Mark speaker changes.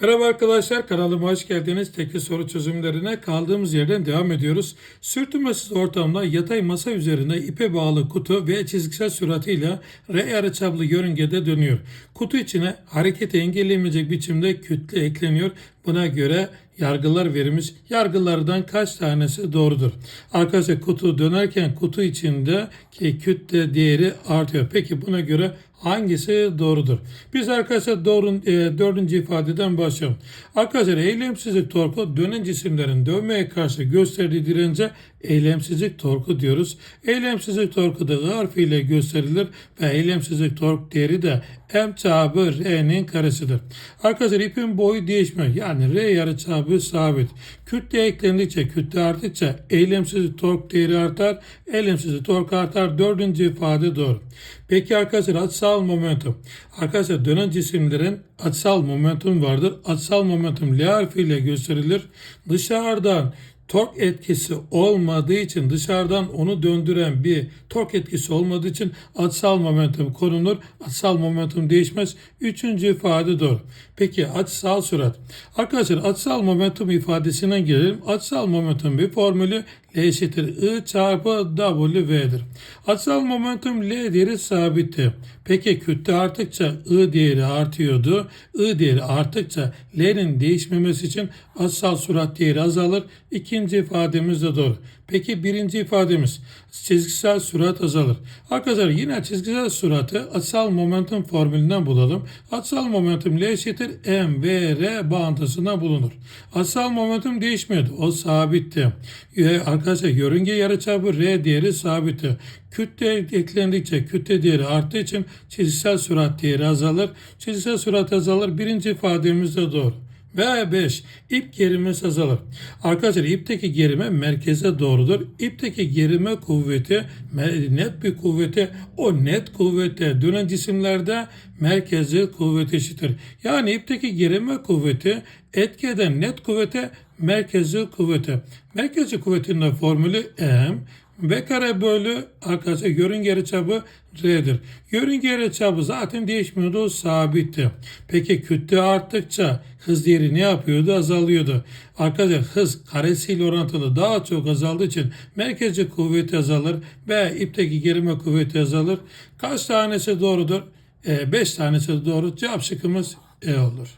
Speaker 1: Merhaba arkadaşlar kanalıma hoş geldiniz. Tekli soru çözümlerine kaldığımız yerden devam ediyoruz. Sürtünmesiz ortamda yatay masa üzerinde ipe bağlı kutu ve çizgisel süratıyla R yarıçaplı yörüngede dönüyor. Kutu içine hareketi engelleyemeyecek biçimde kütle ekleniyor. Buna göre yargılar verilmiş. Yargılardan kaç tanesi doğrudur? Arkadaşlar kutu dönerken kutu içindeki kütle değeri artıyor. Peki buna göre hangisi doğrudur? Biz arkadaşlar doğru, e, dördüncü ifadeden başlayalım. Arkadaşlar eylemsizlik torku dönen cisimlerin dönmeye karşı gösterdiği dirence eylemsizlik torku diyoruz. Eylemsizlik torku da harfiyle gösterilir ve eylemsizlik tork değeri de M çarpı R'nin karesidir. Arkadaşlar ipin boyu değişmiyor. Yani R yarıçapı sabit. Kütle eklendikçe, kütle arttıkça eylemsizlik tork değeri artar, eylemsizlik tork artar. Dördüncü ifade doğru. Peki arkadaşlar açısal momentum. Arkadaşlar dönen cisimlerin açısal momentum vardır. Açısal momentum L harfiyle gösterilir. Dışarıdan tork etkisi olmadığı için dışarıdan onu döndüren bir tork etkisi olmadığı için açısal momentum korunur. Açısal momentum değişmez. Üçüncü ifade doğru. Peki açısal sürat. Arkadaşlar açısal momentum ifadesinden gelelim. Açısal momentum bir formülü eşittir I çarpı W'dir. Açısal momentum L değeri sabitti. Peki kütle arttıkça I değeri artıyordu. I değeri arttıkça L'nin değişmemesi için açısal sürat değeri azalır. İkinci ifademiz de doğru. Peki birinci ifademiz çizgisel sürat azalır. Arkadaşlar yine çizgisel süratı açısal momentum formülünden bulalım. Açısal momentum L eşittir M v R bağıntısına bulunur. Açısal momentum değişmiyordu. O sabitti. Ee, Arkadaşlar yörünge yarıçapı R değeri sabitti. Kütle eklendikçe kütle değeri arttığı için çizgisel sürat değeri azalır. Çizgisel sürat azalır. Birinci ifademiz de doğru. Ve 5. İp gerimesi azalır. Arkadaşlar ipteki gerime merkeze doğrudur. İpteki gerime kuvveti net bir kuvvete o net kuvvete dönen cisimlerde merkezi kuvveti eşittir. Yani ipteki gerime kuvveti etki eden net kuvvete merkezi kuvvete. Merkezi kuvvetinin formülü M V kare bölü arkadaşlar yörünge yarıçapı R'dir. Yörünge yarıçapı zaten değişmiyordu, sabitti. Peki kütle arttıkça hız değeri ne yapıyordu? Azalıyordu. Arkadaşlar hız karesiyle orantılı daha çok azaldığı için merkezi kuvveti azalır ve ipteki gerime kuvveti azalır. Kaç tanesi doğrudur? 5 tanesi doğru. Cevap şıkkımız E olur.